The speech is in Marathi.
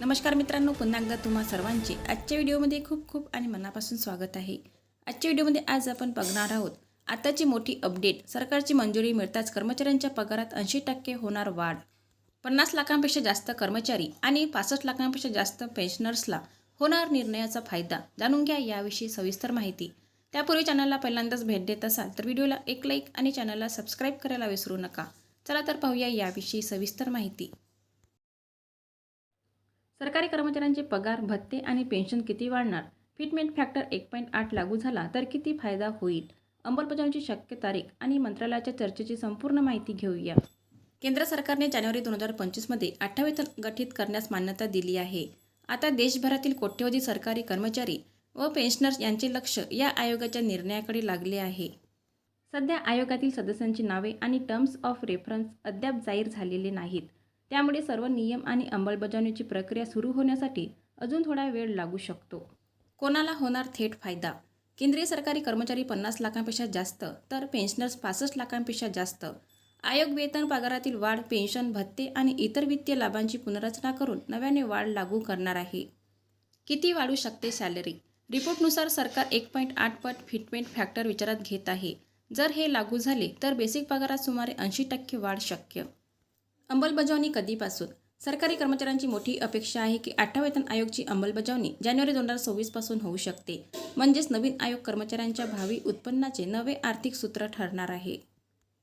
नमस्कार मित्रांनो पुन्हा एकदा तुम्हा सर्वांचे आजच्या व्हिडिओमध्ये खूप खूप आणि मनापासून स्वागत आहे. आजच्या व्हिडिओमध्ये आज आपण बघणार आहोत आताची मोठी अपडेट सरकारची मंजुरी मिळताच कर्मचाऱ्यांच्या पगारात ऐंशी टक्के होणार वाढ. पन्नास लाखांपेक्षा जास्त कर्मचारी आणि पासष्ट लाखांपेक्षा जास्त पेन्शनर्सला होणार निर्णयाचा फायदा. जाणून घ्या याविषयी सविस्तर माहिती. त्यापूर्वी चॅनलला पहिल्यांदाच भेट देत असाल तर व्हिडिओला एक लाईक आणि चॅनलला सबस्क्राईब करायला विसरू नका. चला तर पाहूया याविषयी सविस्तर माहिती. सरकारी कर्मचाऱ्यांचे पगार भत्ते आणि पेन्शन किती वाढणार? फिटमेंट फॅक्टर एक पॉईंट आठ लागू झाला तर किती फायदा होईल? अंमलबजावणीची शक्य तारीख आणि मंत्रालयाच्या चर्चेची संपूर्ण माहिती घेऊया. केंद्र सरकारने जानेवारी दोन हजार पंचवीसमध्ये अठ्ठावीस गठीत करण्यास मान्यता दिली आहे. आता देशभरातील कोट्यवधी सरकारी कर्मचारी व पेन्शनर्स यांचे लक्ष या आयोगाच्या निर्णयाकडे लागले आहे. सध्या आयोगातील सदस्यांची नावे आणि टर्म्स ऑफ रेफरन्स अद्याप जाहीर झालेले नाहीत. त्यामुळे सर्व नियम आणि अंमलबजावणीची प्रक्रिया सुरू होण्यासाठी अजून थोडा वेळ लागू शकतो. कोणाला होणार थेट फायदा? केंद्रीय सरकारी कर्मचारी पन्नास लाखांपेक्षा जास्त तर पेन्शनर्स पासष्ट लाखांपेक्षा जास्त. आयोग वेतन पगारातील वाढ पेन्शन भत्ते आणि इतर वित्तीय लाभांची पुनर्रचना करून नव्याने वाढ लागू करणार आहे. किती वाढू शकते सॅलरी? रिपोर्टनुसार सरकार एक पॉईंट आठ पट फिटमेंट फॅक्टर विचारात घेत आहे. जर हे लागू झाले तर बेसिक पगारात सुमारे ऐंशी टक्के वाढ शक्य. अंमलबजावणी कधीपासून? सरकारी कर्मचाऱ्यांची मोठी अपेक्षा आहे की आठवा वेतन आयोगची अंमलबजावणी जानेवारी दोन हजार सव्वीसपासून होऊ शकते. म्हणजेच नवीन आयोग कर्मचाऱ्यांच्या भावी उत्पन्नाचे नवे आर्थिक सूत्र ठरणार आहे.